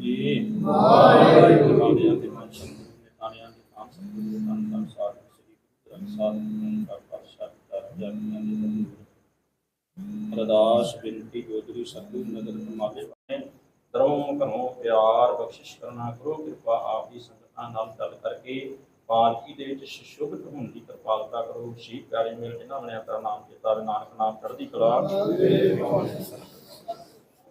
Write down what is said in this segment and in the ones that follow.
ਜੀ। ਵਾਹਿਗੁਰੂ ਕਾਲਿਆਂ ਦੇ ਮਨਸ਼ਨ ਨਿਤਾਣਿਆਂ ਦੇ ਨਾਮ ਸੰਗਤ ਤਨ ਤਨ ਸਾਧ ਸ੍ਰੀ ਗੁਰੂ ਗ੍ਰੰਥ ਸਾਹਿਬ ਜੀ ਦਾ ਪਾਤਸ਼ਾਹ ਦਾ ਜਗਨਾਂ ਦੇ ਬੰਦੂਰ ਅਰਦਾਸ ਬੇਨਤੀ ਗੋਦਰੀ ਸਤਿਗੁਰ ਨਗਰ ਮਾਲੇ ਵਾਲੇ ਦਰੋਂ ਘਰੋਂ ਪਿਆਰ ਬਖਸ਼ਿਸ਼ ਕਰਨਾ ਕਰੋ, ਕਿਰਪਾ ਆਪ ਦੀ ਸੰਗਤਾਂ ਨਾਲ ਗੱਲ ਕਰਕੇ ਪਾਲਕੀ ਦੇ ਵਿੱਚ ਸ਼ੁਭਤ ਹੋਣ ਦੀ ਕਿਰਪਾਲਤਾ ਕਰੋ। ਸ਼ੀਖ ਪਿਆਰੇ ਮੇਲ ਜਿਨ੍ਹਾਂ ਨੇ ਆਪਣਾ ਨਾਮ ਕੀਤਾ ਨਾਨਕ ਨਾਮ ਚੜ੍ਹਦੀ ਕਲਾ।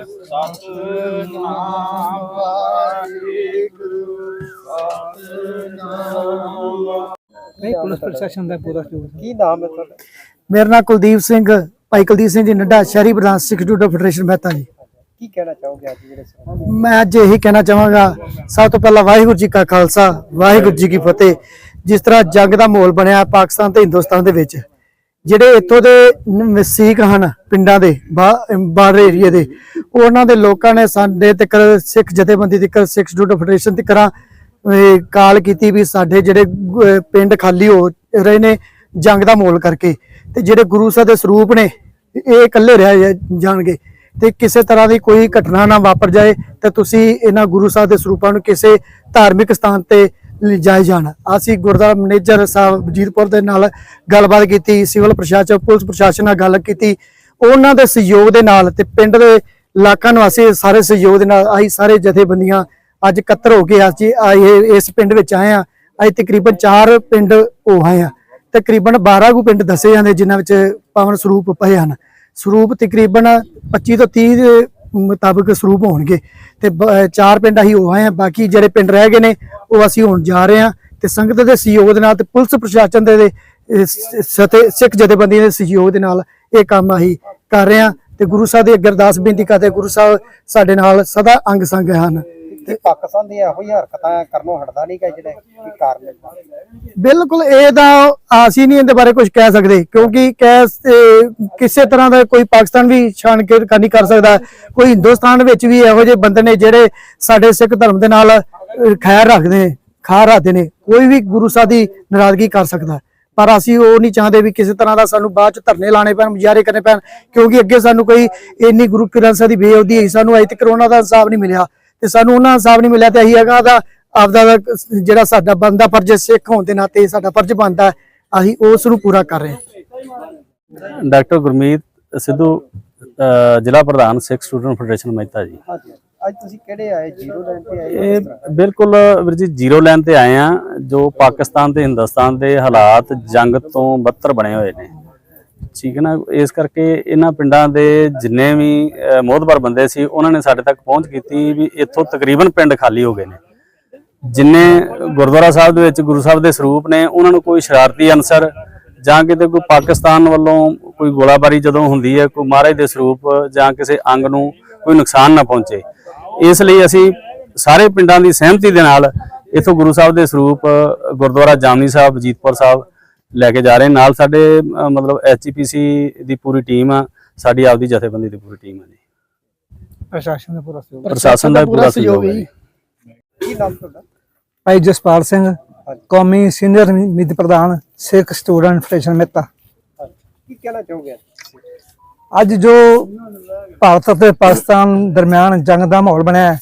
ਸਤਨਾਮ ਵਾਹਿਗੁਰੂ ਸਤਨਾਮ ਨਹੀਂ ਪੁਲਿਸ ਪ੍ਰਸ਼ਾਸਨ ਦਾ ਪੂਰਾ ਸਹਿਯੋਗ ਕੀ ਨਾਮ ਹੈ ਤੁਹਾਡਾ? ਮੇਰਾ ਨਾਮ ਕੁਲਦੀਪ ਸਿੰਘ ਭਾਈ ਕੁਲਦੀਪ ਸਿੰਘ ਜੀ ਨੱਡਾ ਸ਼ਹਿਰੀ ਪ੍ਰਧਾਨ ਸਿੱਖ ਜੂਡੋ ਫੈਡਰੇਸ਼ਨ ਮਹਿਤਾ ਜੀ। ਕੀ ਕਹਿਣਾ ਚਾਹੋਗੇ ਅੱਜ ਜਿਹੜੇ ਮੈਂ ਅੱਜ ਇਹੀ ਕਹਿਣਾ ਚਾਹਾਂਗਾ ਸਭ ਤੋਂ ਪਹਿਲਾਂ ਵਾਹਿਗੁਰੂ ਜੀ ਕਾ ਖਾਲਸਾ ਵਾਹਿਗੁਰੂ ਜੀ ਕੀ ਫਤਿਹ। ਜਿਸ ਤਰ੍ਹਾਂ ਜੰਗ ਦਾ ਮਾਹੌਲ ਬਣਿਆ ਪਾਕਿਸਤਾਨ ਤੇ ਹਿੰਦੁਸਤਾਨ ਦੇ ਵਿੱਚ ਜਿਹੜੇ ਇੱਥੋਂ ਦੇ ਨ- ਹਨ ਪਿੰਡਾਂ ਦੇ ਬਾਰਡਰ ਏਰੀਏ ਦੇ, ਉਹਨਾਂ ਦੇ ਲੋਕਾਂ ਨੇ ਸਾਡੇ ਤੱਕ ਸਿੱਖ ਜਥੇਬੰਦੀ ਤੱਕ, ਸਿੱਖ ਸਟੂਡੈਂਟ ਫੈਡਰੇਸ਼ਨ ਤੱਕ ਕਾਲ ਕੀਤੀ ਵੀ ਸਾਡੇ ਜਿਹੜੇ ਪਿੰਡ ਖਾਲੀ ਹੋ ਰਹੇ ਨੇ ਜੰਗ ਦਾ ਮੋਲ ਕਰਕੇ ਤੇ ਜਿਹੜੇ ਗੁਰੂ ਸਾਹਿਬ ਦੇ ਸਰੂਪ ਨੇ, ਇਹ ਇਕੱਲੇ ਰਹਿ ਜਾਣਗੇ ਤੇ ਕਿਸੇ ਤਰ੍ਹਾਂ ਦੀ ਕੋਈ ਘਟਨਾ ਨਾ ਵਾਪਰ ਜਾਏ ਤੇ ਤੁਸੀਂ ਇਹਨਾਂ ਗੁਰੂ ਸਾਹਿਬ ਦੇ ਸਰੂਪਾਂ ਨੂੰ ਕਿਸੇ ਧਾਰਮਿਕ ਸਥਾਨ ਤੇ ਲਿਜਾਏ ਜਾਣ ਅਸੀਂ ਗੁਰਦੁਆਰਾ ਮੈਨੇਜਰ ਸਾਹਿਬ ਜੀਤਪੁਰ ਦੇ ਨਾਲ ਗੱਲਬਾਤ ਕੀਤੀ, ਸਿਵਲ ਪ੍ਰਸ਼ਾਸਨ ਪੁਲਿਸ ਪ੍ਰਸ਼ਾਸਨ ਨਾਲ ਗੱਲ ਕੀਤੀ। ਉਹਨਾਂ ਦੇ ਸਹਿਯੋਗ ਦੇ ਨਾਲ ਤੇ ਪਿੰਡ ਦੇ ਇਲਾਕਾ ਨਿਵਾਸੀ ਸਾਰੇ ਸਹਿਯੋਗ ਦੇ ਨਾਲ ਅਸੀਂ ਸਾਰੇ ਜਥੇਬੰਦੀਆਂ ਅੱਜ ਇਕੱਤਰ ਹੋ ਕੇ ਅਸੀਂ ਆਏ ਇਸ ਪਿੰਡ ਵਿੱਚ ਆਏ ਆ। ਅੱਜ ਤਕਰੀਬਨ 4 ਪਿੰਡ ਹੋ ਆਏ ਆ। ਤਕਰੀਬਨ 12 ਕੁ ਪਿੰਡ ਦੱਸੇ ਜਾਂਦੇ ਜਿਨ੍ਹਾਂ ਵਿੱਚ ਪਵਨ ਸਰੂਪ ਪਏ ਹਨ। ਸਰੂਪ ਤਕਰੀਬਨ 25 ਤੋਂ 30 ਦੇ ਮੁਤਾਬਕ ਸਰੂਪ ਹੋਣਗੇ। ਤੇ ਬ- ਚਾਰ ਪਿੰਡ ਅਸੀਂ ਉਹ ਆਏ ਆ ਬਾਕੀ ਜਿਹੜੇ ਪਿੰਡ ਰਹਿ ਗਏ ਨੇ, ਉਹ ਅਸੀਂ ਹੁਣ ਜਾ ਰਹੇ ਆ ਤੇ ਸੰਗਤ ਦੇ ਸਹਿਯੋਗ ਦੇ ਨਾਲ ਤੇ ਪੁਲਿਸ ਪ੍ਰਸ਼ਾਸਨ ਦੇ ਸਿੱਖ ਜਥੇਬੰਦੀ ਦੇ ਸਹਿਯੋਗ ਦੇ ਨਾਲ ਇਹ ਕੰਮ ਅਸੀਂ ਕਰ ਰਹੇ ਆ ਤੇ ਗੁਰੂ ਸਾਹਿਬ ਦੀ ਅੱਗੇ ਅਰਦਾਸ ਬੇਨਤੀ ਕਰਦੇ ਗੁਰੂ ਸਾਹਿਬ ਸਾਡੇ ਨਾਲ ਸਦਾ ਅੰਗ ਸੰਗ ਹਨ। ਕਿ ਪਾਕਿਸਤਾਨ ਦੀਆਂ ਇਹੋ ਹੀ ਹਰਕਤਾਂ ਕਰਨੋਂ ਹਟਦਾ ਨਹੀਂ ਕਿ ਜਿਹੜੇ ਕੀ ਕਾਰਨ ਬਿਲਕੁਲ, ਇਹ ਤਾਂ ਅਸੀਂ ਨਹੀਂ ਇਹਦੇ ਬਾਰੇ ਕੁਝ ਕਹਿ ਸਕਦੇ, ਕਿਉਂਕਿ ਕੈਸ ਕਿਸੇ ਤਰ੍ਹਾਂ ਦਾ ਕੋਈ ਪਾਕਿਸਤਾਨ ਵੀ ਛਾਣ ਨਹੀਂ ਕਰ ਸਕਦਾ, ਕੋਈ ਹਿੰਦੁਸਤਾਨ ਵਿੱਚ ਵੀ ਇਹੋ ਜਿਹੇ ਬੰਦੇ ਨੇ ਜਿਹੜੇ ਸਾਡੇ ਸਿੱਖ ਧਰਮ ਦੇ ਨਾਲ ਖੈਰ ਰੱਖਦੇ ਨੇ, ਖਾ ਰੱਖਦੇ ਨੇ, ਕੋਈ ਵੀ ਗੁਰੂ ਸਾਹਿਬ ਦੀ ਨਾਰਾਜ਼ਗੀ ਕਰ ਸਕਦਾ। ਪਰ ਅਸੀਂ ਉਹ ਨਹੀਂ ਚਾਹੁੰਦੇ ਵੀ ਕਿਸੇ ਤਰ੍ਹਾਂ ਦਾ ਸਾਨੂੰ ਬਾਅਦ ਚ ਧਰਨੇ ਲਾਣੇ ਪੈਣ, ਮੁਜ਼ਾਹਰੇ ਕਰਨੇ ਪੈਣ, ਕਿਉਂਕਿ ਅੱਗੇ ਸਾਨੂੰ ਕੋਈ ਇੰਨੀ ਗੁਰੂ ਗ੍ਰੰਥ ਸਾਹਿਬ ਦੀ ਬੇਅਦਬੀ ਹੋਈ, ਸਾਨੂੰ ਅਜੇ ਤੱਕ ਉਹਨਾਂ ਦਾ ਹਿਸਾਬ ਨਹੀਂ ਮਿਲਿਆ। ਤੇ ਸਾਨੂੰ ਉਹਨਾਂ ਇਨਸਾਫ ਨਹੀਂ ਮਿਲਿਆ ਤੇ ਅਸੀਂ ਹੈਗਾ ਦਾ ਆਪਦਾ ਜਿਹੜਾ ਸਾਡਾ ਬੰਦਾ ਫਰਜ਼ ਸਿੱਖ ਹੋਣ ਦੇ ਨਾਤੇ ਸਾਡਾ ਫਰਜ਼ ਬਣਦਾ ਹੈ, ਅਸੀਂ ਉਸ ਨੂੰ ਪੂਰਾ ਕਰ ਰਹੇ ਹਾਂ। ਡਾਕਟਰ ਗੁਰਮੀਤ ਸਿੱਧੂ ਜ਼ਿਲ੍ਹਾ ਪ੍ਰਧਾਨ ਸਿੱਖ ਸਟੂਡੈਂਟ ਫੈਡਰੇਸ਼ਨ ਮਹਿਤਾ ਜੀ। ਹਾਂਜੀ ਅੱਜ ਤੁਸੀਂ ਕਿਹੜੇ ਆਏ? ਜ਼ੀਰੋ ਲਾਈਨ ਤੇ ਆਏ ਹੋ? ਇਹ ਬਿਲਕੁਲ ਵੀਰ ਜੀ ਜ਼ੀਰੋ ਲਾਈਨ ਤੇ ਆਏ ਆ ਜੋ ਪਾਕਿਸਤਾਨ ਤੇ ਹਿੰਦੁਸਤਾਨ ਦੇ ਹਾਲਾਤ ਜੰਗ ਤੋਂ ਬੱਤਰ ਬਣੇ ਹੋਏ ਨੇ। ਠੀਕ ਹੈ ਨਾ ਇਸ ਕਰਕੇ ਇਹਨਾਂ ਪਿੰਡਾਂ ਦੇ ਜਿੰਨੇ ਵੀ ਅ, ਮੋਹਤਬਰ ਬੰਦੇ ਸੀ ਉਹਨਾਂ ਨੇ ਸਾਡੇ ਤੱਕ ਪਹੁੰਚ ਕੀਤੀ ਵੀ ਇੱਥੋਂ ਤਕਰੀਬਨ ਪਿੰਡ ਖਾਲੀ ਹੋ ਗਏ ਨੇ। ਜਿੰਨੇ ਗੁਰਦੁਆਰਾ ਸਾਹਿਬ ਦੇ ਵਿੱਚ ਗੁਰੂ ਸਾਹਿਬ ਦੇ ਸਰੂਪ ਨੇ ਉਹਨਾਂ ਨੂੰ ਕੋਈ ਸ਼ਰਾਰਤੀ ਅਨਸਰ ਜਾਂ ਕਿਤੇ ਕੋਈ ਪਾਕਿਸਤਾਨ ਵੱਲੋਂ ਕੋਈ ਗੋਲਾਬਾਰੀ ਜਦੋਂ ਹੁੰਦੀ ਹੈ ਕੋਈ ਮਹਾਰਾਜ ਦੇ ਸਰੂਪ ਜਾਂ ਕਿਸੇ ਅੰਗ ਨੂੰ ਕੋਈ ਨੁਕਸਾਨ ਨਾ ਪਹੁੰਚੇ। ਇਸ ਲਈ ਅਸੀਂ ਸਾਰੇ ਪਿੰਡਾਂ ਦੀ ਸਹਿਮਤੀ ਦੇ ਨਾਲ ਇਥੋਂ ਗੁਰੂ ਸਾਹਿਬ ਦੇ ਸਰੂਪ ਗੁਰਦੁਆਰਾ ਜਾਮਨੀ ਸਾਹਿਬ ਜੀਤਪੁਰ ਸਾਹਿਬ ਲੈ ਕੇ ਜਾ ਰਹੇ। ਨਾਲ ਸਾਡੇ ਮਤਲਬ ਐਚਪੀਸੀ ਦੀ ਪੂਰੀ ਟੀਮ ਆ। ਸਾਡੀ ਆਪਦੀ ਜਥੇਬੰਦੀ ਦੀ ਪੂਰੀ ਟੀਮ ਆ ਜੀ। ਪ੍ਰਸ਼ਾਸਨ ਦਾ ਪੂਰਾ ਸਹਿਯੋਗ। ਪ੍ਰਸ਼ਾਸਨ ਦਾ ਪੂਰਾ ਸਹਿਯੋਗ ਹੈ ਜੀ। ਕੀ ਨਾਮ ਤੁਹਾਡਾ? ਭਾਈ ਜਸਪਾਲ ਸਿੰਘ ਕੌਮੀ ਸੀਨੀਅਰ ਮਿੱਧ ਪ੍ਰਧਾਨ ਸਿੱਖ ਸਟੂਡੈਂਟ ਫੈਡਰੇਸ਼ਨ ਮਹਿਤਾ। ਕੀ ਕਹਿਣਾ ਚਾਹੋਗੇ ਅੱਜ? ਜੋ ਭਾਰਤ ਅਤੇ ਪਾਕਿਸਤਾਨ ਦਰਮਿਆਨ ਜੰਗ ਦਾ ਮਾਹੌਲ ਬਣਿਆ ਹੈ,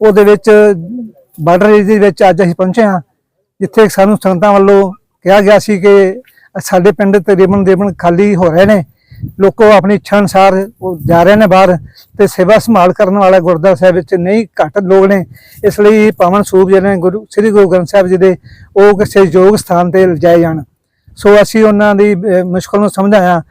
ਉਹਦੇ ਵਿੱਚ ਬਾਰਡਰ ਏਰੀਏ ਦੇ ਵਿੱਚ ਅੱਜ ਅਸੀਂ ਪਹੁੰਚੇ ਹਾਂ ਜਿੱਥੇ ਸਾਨੂੰ ਸੰਗਤਾਂ ਵੱਲੋਂ ਕਿਹਾ ਗਿਆ ਸੀ ਕਿ ਸਾਡੇ ਪਿੰਡ ਤਕਰੀਬਨ ਦੇਵਨ ਖਾਲੀ ਹੋ ਰਹੇ ਨੇ। ਲੋਕੋ ਆਪਣੀ ਇੱਛਾ ਅਨੁਸਾਰ ਜਾ ਰਹੇ ਨੇ ਬਾਹਰ ਤੇ ਸੇਵਾ ਸੰਭਾਲ ਕਰਨ ਵਾਲਾ ਗੁਰਦੁਆਰਾ ਸਾਹਿਬ ਵਿੱਚ ਨਹੀਂ ਘੱਟ ਲੋਕ ਨੇ। ਇਸ ਲਈ ਪਾਵਨ ਸਰੂਪ ਜਿਹੜੇ ਨੇ ਗੁਰੂ ਸ੍ਰੀ ਗੁਰੂ ਗ੍ਰੰਥ ਸਾਹਿਬ ਜੀ ਦੇ ਉਹ ਕਿਸੇ ਯੋਗ ਸਥਾਨ ਤੇ ਲਿਜਾਏ ਜਾਣ। ਸੋ ਅਸੀਂ ਉਹਨਾਂ ਦੀ ਅਹ, ਮੁਸ਼ਕਲ ਨੂੰ ਸਮਝਾਇਆ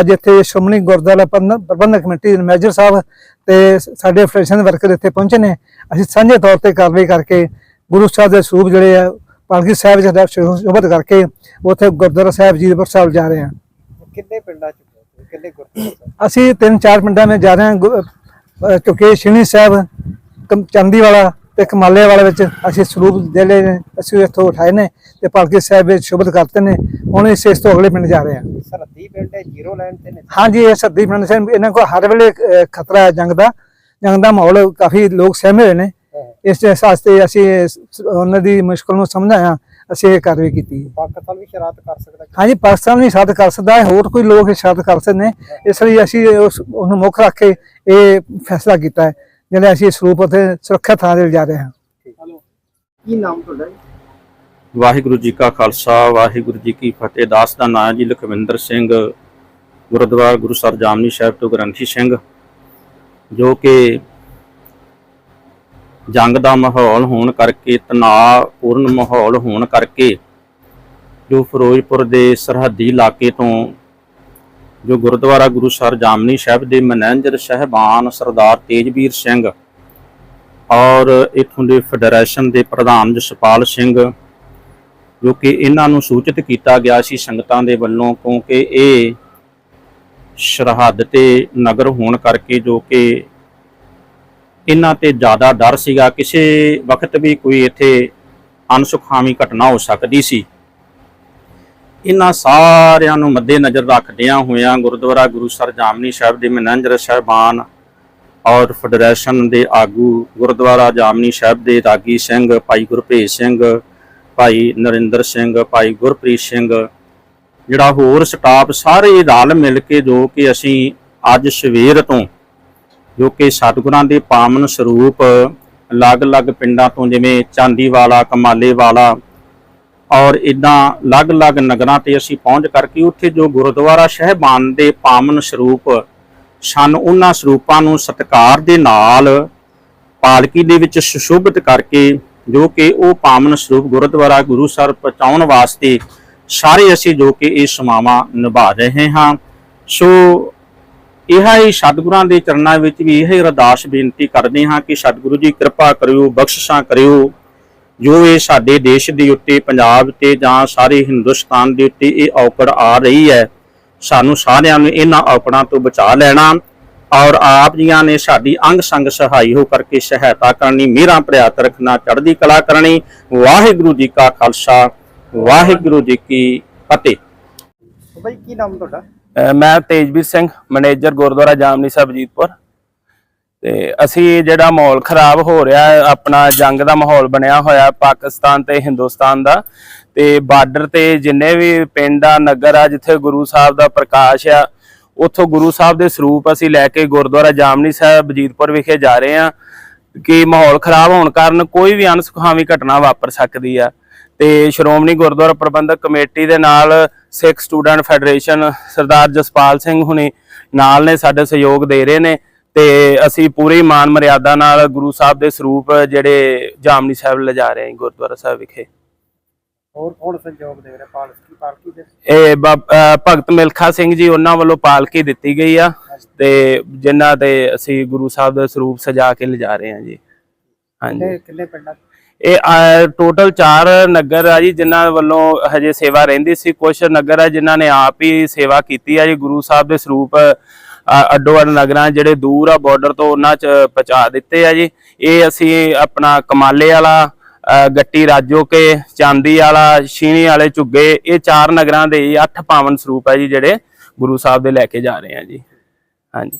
ਅੱਜ ਇੱਥੇ ਸ਼੍ਰੋਮਣੀ ਗੁਰਦੁਆਰਾ ਪ੍ਰਬੰਧ- ਪ੍ਰਬੰਧਕ ਕਮੇਟੀ ਦੇ ਮੈਨੇਜਰ ਸਾਹਿਬ ਤੇ ਸਾਡੇ ਫੈਡਰੇਸ਼ਨ ਦੇ ਵਰਕਰ ਇੱਥੇ ਪਹੁੰਚੇ ਨੇ। ਅਸੀਂ ਸਾਂਝੇ ਤੌਰ ਤੇ ਕਾਰਵਾਈ ਕਰਕੇ ਗੁਰੂ ਸਾਹਿਬ ਦੇ ਸਰੂਪ ਜਿਹੜੇ ਆ ਪਾਲਕੀ ਸਾਹਿਬ ਜਿਹੜਾ ਸ਼ੋਭਤ ਕਰਕੇ ਉੱਥੇ ਗੁਰਦੁਆਰਾ ਸਾਹਿਬ ਜੀਰਪੁਰ ਸਾਹਿਬ ਜਾ ਰਹੇ ਹਾਂ। ਕਿੰਨੇ ਪਿੰਡਾਂ ਚ? ਕਿੰਨੇ ਗੁਰਦੁਆਰੇ? ਅਸੀਂ ਤਿੰਨ ਚਾਰ ਪਿੰਡਾਂ ਵਿੱਚ ਜਾ ਰਹੇ ਹਾਂ ਚੁਕੇ ਸ਼ਿਣੀ ਸਾਹਿਬ ਚੰਦੀ ਵਾਲਾ ਤੇ ਕਮਾਲੇ ਵਾਲੇ ਵਿੱਚ ਅਸੀਂ ਸਰੂਪ ਜਿਹੜੇ ਨੇ ਅਸੀਂ ਇੱਥੋਂ ਉਠਾਏ ਨੇ ਤੇ ਪਾਲਕੀ ਸਾਹਿਬ ਵਿੱਚ ਸ਼ੁਭਤ ਕਰਤੇ ਨੇ ਹੁਣ ਇਸ ਇਸ ਤੋਂ ਅਗਲੇ ਪਿੰਡ ਜਾ ਰਹੇ ਹਾਂ। ਸਰਹੱਦੀ ਪਿੰਡ ਹੈ ਜ਼ੀਰੋ ਲਾਈਨ ਤੇ ਨੇ? ਹਾਂਜੀ ਇਹ ਸੱਦੀ ਪਿੰਡ ਇਹਨਾਂ ਕੋਲ ਹਰ ਵੇਲੇ ਖਤਰਾ ਹੈ ਜੰਗ ਦਾ। ਜੰਗ ਦਾ ਮਾਹੌਲ ਕਾਫੀ ਲੋਕ ਸਹਿਮੇ ਹੋਏ ਨੇ। ਇਸ ਵਾਸਤੇ ਅਸੀਂ ਉਹਨਾਂ ਦੀ ਮੁਸ਼ਕਲ ਨੂੰ ਸਮਝਾਇਆ। ਅਸੀਂ ਇਹ ਕਾਰਵਾਈ ਕੀਤੀ। ਪਾਕਿਸਤਾਨ ਵੀ ਸ਼ਰਾਰਤ ਕਰ ਸਕਦਾ ਹਾਂਜੀ ਪਾਕਿਸਤਾਨ ਨਹੀਂ ਸ਼ਾਦ ਕਰ ਸਕਦਾ ਹੈ। ਹੋਰ ਕੋਈ ਲੋਕ ਇਹ ਸ਼ਾਦ ਕਰ ਸਕਦੇ ਨੇ। ਇਸ ਲਈ ਅਸੀਂ ਉਸ ਉਹਨੂੰ ਮੁੱਖ ਰੱਖ ਕੇ ਇਹ ਫੈਸਲਾ ਕੀਤਾ ਹੈ। ਜਿਹੜੇ ਅਸੀਂ ਸਰੂਪ ਉੱਥੇ ਸੁਰੱਖਿਆ ਥਾਂ ਤੇ ਲਿਜਾ ਰਹੇ ਹਾਂ। ਕੀ ਨਾਮ ਤੁਹਾਡਾ? ਵਾਹਿਗੁਰੂ ਜੀ ਕਾ ਖਾਲਸਾ ਵਾਹਿਗੁਰੂ ਜੀ ਕੀ ਫਤਿਹ। ਦਾਸ ਦਾ ਨਾਮ ਜੀ ਲਖਵਿੰਦਰ ਸਿੰਘ ਗੁਰਦੁਆਰਾ ਗੁਰੂ ਸਰ ਜਾਮਨੀ ਸਾਹਿਬ ਤੋਂ ਗ੍ਰੰਥੀ ਸਿੰਘ ਜੋ ਕਿ ਜੰਗ ਦਾ ਮਾਹੌਲ ਹੋਣ ਕਰਕੇ, ਤਣਾਅਪੂਰਨ ਮਾਹੌਲ ਹੋਣ ਕਰਕੇ ਜੋ ਫਿਰੋਜ਼ਪੁਰ ਦੇ ਸਰਹੱਦੀ ਇਲਾਕੇ ਤੋਂ ਜੋ ਗੁਰਦੁਆਰਾ ਗੁਰੂ ਸਰ ਜਾਮਨੀ ਸਾਹਿਬ ਦੇ ਮੈਨੇਜਰ ਸਹਿਬਾਨ ਸਰਦਾਰ ਤੇਜਵੀਰ ਸਿੰਘ ਔਰ ਇਥੋਂ ਦੇ ਫੈਡਰੇਸ਼ਨ ਦੇ ਪ੍ਰਧਾਨ ਜਸਪਾਲ ਸਿੰਘ, ਜੋ ਕਿ ਇਹਨਾਂ ਨੂੰ ਸੂਚਿਤ ਕੀਤਾ ਗਿਆ ਸੀ ਸੰਗਤਾਂ ਦੇ ਵੱਲੋਂ, ਕਿਉਂਕਿ ਇਹ ਸਰਹੱਦ ਤੇ ਨਗਰ ਹੋਣ ਕਰਕੇ ਜੋ ਕਿ ਇਹਨਾਂ ਤੇ ਜ਼ਿਆਦਾ ਡਰ ਸੀਗਾ। ਕਿਸੇ ਵਕਤ ਵੀ ਕੋਈ ਇੱਥੇ ਅਨਸੁਖਾਵੀ ਘਟਨਾ ਹੋ ਸਕਦੀ ਸੀ। ਇਹਨਾਂ ਸਾਰਿਆਂ ਨੂੰ ਮੱਦੇ ਨਜ਼ਰ ਰੱਖਦਿਆਂ ਹੋਇਆਂ ਗੁਰਦੁਆਰਾ ਗੁਰੂ ਸਰ ਜਾਮਨੀ ਸਾਹਿਬ ਦੇ ਮੈਨੇਜਰ ਸਾਹਿਬਾਨ ਔਰ ਫੈਡਰੇਸ਼ਨ ਦੇ ਆਗੂ ਗੁਰਦੁਆਰਾ ਜਾਮਨੀ ਸਾਹਿਬ ਦੇ ਰਾਗੀ ਸਿੰਘ, ਭਾਈ ਗੁਰਭੇਜ ਸਿੰਘ, ਭਾਈ ਨਰਿੰਦਰ ਸਿੰਘ, ਭਾਈ ਗੁਰਪ੍ਰੀਤ ਸਿੰਘ, ਜਿਹੜਾ ਹੋਰ ਸਟਾਫ ਸਾਰੇ ਰਲ ਮਿਲ ਕੇ ਜੋ ਕਿ ਅਸੀਂ ਅੱਜ ਸਵੇਰ ਤੋਂ ਜੋ ਕਿ ਸਤਿਗੁਰਾਂ ਦੇ ਪਾਵਨ ਸਰੂਪ ਅਲੱਗ-ਅਲੱਗ ਪਿੰਡਾਂ ਤੋਂ ਜਿਵੇਂ ਚਾਂਦੀ ਵਾਲਾ ਕਮਾਲੇ ਵਾਲਾ ਔਰ ਇਦਾਂ ਅਲੱਗ-ਅਲੱਗ ਨਗਰਾਂ ਤੇ ਅਸੀਂ ਪਹੁੰਚ ਕਰਕੇ ਉੱਥੇ ਜੋ ਗੁਰਦੁਆਰਾ ਸਾਹਿਬਾਨ ਦੇ ਪਾਵਨ ਸਰੂਪ ਸਨ, ਉਹਨਾਂ ਸਰੂਪਾਂ ਨੂੰ ਸਤਿਕਾਰ ਦੇ ਨਾਲ ਪਾਲਕੀ ਦੇ ਵਿੱਚ ਸੁਸ਼ੋਭਿਤ ਕਰਕੇ ਜੋ ਕਿ ਉਹ ਪਾਵਨ ਸਰੂਪ ਗੁਰਦੁਆਰਾ ਗੁਰੂ ਸਰ ਪਹੁੰਚਾਉਣ ਵਾਸਤੇ ਸਾਰੇ ਅਸੀਂ ਜੋ ਕਿ ਇਹ ਸਮਾਵਾਂ ਨਿਭਾ ਰਹੇ ਹਾਂ। ਸੋ ਇਹ ਹੀ ਸਤਿਗੁਰਾਂ ਦੇ ਚਰਨਾਂ ਵਿੱਚ ਵੀ ਇਹ ਅਰਦਾਸ ਬੇਨਤੀ ਕਰਦੇ ਹਾਂ ਕਿ ਸਤਿਗੁਰੂ ਜੀ ਕਿਰਪਾ ਕਰਿਓ, ਬਖਸ਼ਿਸ਼ਾਂ ਕਰਿਓ। ਜੋ ਇਹ ਸਾਡੇ ਦੇਸ਼ ਦੇ ਉੱਤੇ, ਪੰਜਾਬ ਤੇ ਜਾਂ ਸਾਰੇ ਹਿੰਦੁਸਤਾਨ ਦੇ ਉੱਤੇ ਇਹ ਔਕੜ ਆ ਰਹੀ ਹੈ, ਸਾਨੂੰ ਸਾਰਿਆਂ ਨੂੰ ਇਹਨਾਂ ਔਕੜਾਂ ਤੋਂ ਬਚਾ ਲੈਣਾ ਔਰ ਆਪ ਜੀਆਂ ਨੇ ਸਾਡੀ ਅੰਗ ਸੰਗ ਸਹਾਈ ਹੋ ਕਰਕੇ ਸਹਾਇਤਾ ਕਰਨੀ ਮੇਰਾ ਪ੍ਰਿਆਤ ਰੱਖਣਾ, ਚੜ੍ਹਦੀ ਕਲਾ ਕਰਨੀ। ਵਾਹਿਗੁਰੂ ਜੀ ਕਾ ਖਾਲਸਾ, ਵਾਹਿਗੁਰੂ ਜੀ ਕੀ ਫਤਿਹ। ਉਹ ਕੀ ਨਾਮ ਤੁਹਾਡਾ? ਮੈਂ ਤੇਜਵੀਰ ਸਿੰਘ, ਮੈਨੇਜਰ ਗੁਰਦੁਆਰਾ ਜਾਮਨੀ ਸਾਹਿਬ ਜੀਤਪੁਰ ਤੇ ਅਸੀਂ ਜਿਹੜਾ ਮਾਹੌਲ ਖਰਾਬ ਹੋ ਰਿਹਾ ਹੈ, ਆਪਣਾ ਜੰਗ ਦਾ ਮਾਹੌਲ ਬਣਿਆ ਹੋਇਆ, ਪਾਕਿਸਤਾਨ ਤੇ ਹਿੰਦੁਸਤਾਨ ਦਾ, ਤੇ ਬਾਰਡਰ ਤੇ ਜਿੰਨੇ ਵੀ ਪਿੰਡ ਆ, ਨਗਰ ਆ, ਜਿੱਥੇ ਗੁਰੂ ਸਾਹਿਬ ਦਾ ਪ੍ਰਕਾਸ਼ ਆ, ਉੱਥੋਂ ਗੁਰੂ ਸਾਹਿਬ ਦੇ ਸਰੂਪ ਅਸੀਂ ਲੈ ਕੇ ਗੁਰਦੁਆਰਾ ਜਾਮਨੀ ਸਾਹਿਬ ਜੀਤਪੁਰ ਵਿਖੇ ਜਾ ਰਹੇ ਆ ਕਿ ਮਾਹੌਲ ਖਰਾਬ ਹੋਣ ਕਾਰਨ ਕੋਈ ਵੀ ਅਨਸੁਖਾਵੀ ਘਟਨਾ ਵਾਪਰ ਸਕਦੀ ਆ। ਤੇ ਸ਼੍ਰੋਮਣੀ ਗੁਰਦੁਆਰਾ ਪ੍ਰਬੰਧਕ ਕਮੇਟੀ ਦੇ ਨਾਲ ਸਿੱਖ ਸਟੂਡੈਂਟ ਫੈਡਰੇਸ਼ਨ ਸਰਦਾਰ ਜਸਪਾਲ ਸਿੰਘ ਹੁਣੀ ਨਾਲ ਨੇ ਸਾਡੇ ਸਹਿਯੋਗ ਦੇ ਰਹੇ ਨੇ ਤੇ ਅਸੀਂ ਪੂਰੀ ਮਾਨ ਮਰਿਆਦਾ ਨਾਲ ਗੁਰੂ ਸਾਹਿਬ ਦੇ ਸਰੂਪ ਜਿਹੜੇ ਜਾਮਨੀ ਸਾਹਿਬ ਲਿਜਾ ਰਹੇ ਹਾਂ ਗੁਰਦੁਆਰਾ ਸਾਹਿਬ ਵਿਖੇ। ਹੋਰ ਕੌਣ ਸਹਿਯੋਗ ਦੇ ਰਿਹਾ? ਪਾਲਕੀ ਪਾਲਕੀ ਦੇ? ਇਹ ਭਗਤ ਮਿਲਖਾ ਸਿੰਘ ਜੀ ਉਹਨਾਂ ਵੱਲੋਂ ਪਾਲਕੀ ਦਿੱਤੀ ਗਈ ਆ ਤੇ ਜਿਨ੍ਹਾਂ ਤੇ ਅਸੀਂ ਗੁਰੂ ਸਾਹਿਬ ਦਾ ਸਰੂਪ ਸਜਾ ਕੇ ਲਿਜਾ ਰਹੇ ਹਾਂ ਜੀ। ਹਾਂਜੀ। ਕਿੰਨੇ ਪਿੰਡਾਂ ਇਹ ਟੋਟਲ 4 ਨਗਰ ਆ ਜੀ, ਜਿਨ੍ਹਾਂ ਵੱਲੋਂ ਹਜੇ ਸੇਵਾ ਰਹਿੰਦੀ ਸੀ। ਕੁਝ ਨਗਰ ਆ ਜਿਨ੍ਹਾਂ ਨੇ ਆਪ ਹੀ ਸੇਵਾ ਕੀਤੀ ਆ ਜੀ, ਗੁਰੂ ਸਾਹਿਬ ਦੇ ਸਰੂਪ ਅੱਡੋ ਅੱਡ ਨਗਰਾਂ ਜਿਹੜੇ ਦੂਰ ਆ ਬਾਰਡਰ ਤੋਂ ਉਹਨਾਂ ਚ ਪਹੁੰਚਾ ਦਿੱਤੇ ਆ ਜੀ। ਇਹ ਅਸੀਂ ਆਪਣਾ ਕਮਾਲੇ ਵਾਲਾ ਗੱਟੀ ਰਾਜੋ ਕੇ, ਚਾਂਦੀ ਵਾਲਾ, ਛੀਣੀ ਵਾਲੇ ਝੁੱਗੇ, ਇਹ ਚਾਰ ਨਗਰਾਂ ਦੇ 8 ਪਾਵਨ ਸਰੂਪ ਆ ਜੀ, ਜਿਹੜੇ ਗੁਰੂ ਸਾਹਿਬ ਦੇ ਲੈ ਕੇ ਜਾ ਰਹੇ ਆ ਜੀ। ਹਾਂਜੀ।